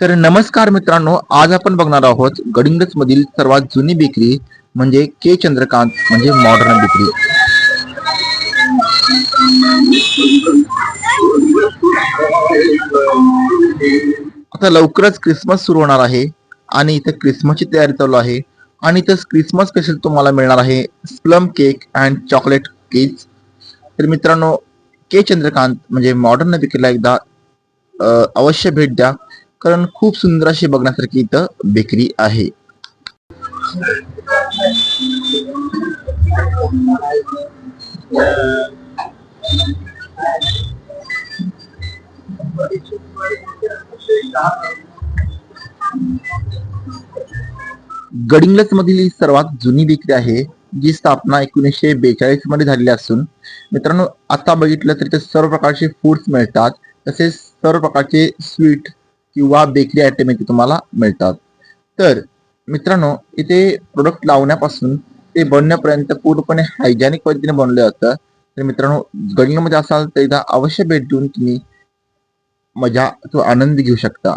तर नमस्कार मित्रांनो आज आपण बघणार आहोत गडिंग्लज मधील सर्वात जुनी बेकरी म्हणजे के चंद्रकांत म्हणजे मॉडर्न बेकरी. आता लवकरच क्रिसमस सुरू होणार आहे आणि इथं क्रिसमसची तयारी चालू आहे. आणि इथं क्रिसमस स्पेशल तुम्हाला मिळणार आहे plum cake and chocolate cake तर मित्रांनो के चंद्रकांत म्हणजे मॉडर्न बेकरीला एकदा अवश्य भेट द्या. कारण खूप सुंदर अशी बघण्यासारखी इथं बेकरी आहे. गडिंगलच मधील सर्वात जुनी बेकरी आहे जी स्थापना एकोणीसशे बेचाळीसमध्ये झालेली असून मित्रांनो आता बघितलं तर इथे सर्व प्रकारचे फूड्स मिळतात तसेच सर्व प्रकारचे स्वीट किंवा बेकरी आयटम इथे तुम्हाला मिळतात. तर मित्रांनो इथे प्रोडक्ट लावण्यापासून ते बनण्यापर्यंत पूर्णपणे हायजॅनिक पद्धतीने बनवलं जातं. तर मित्रांनो गडिंगमध्ये असाल तर एकदा अवश्य भेट देऊन तुम्ही मजा तो आनंद घेऊ शकता.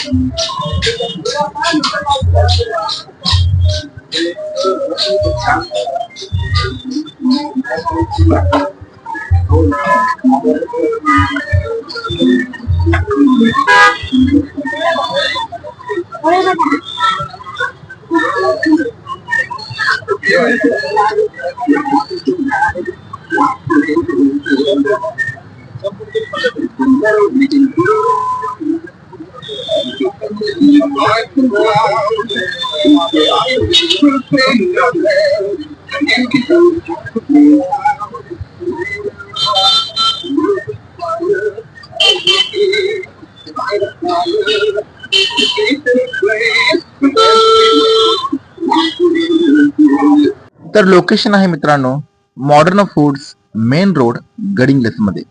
সম্পূর্ণ মিটিং तर लोकेशन आहे मित्रांनो मॉडर्न फूड्स मेन रोड गडिंग्लजमध्ये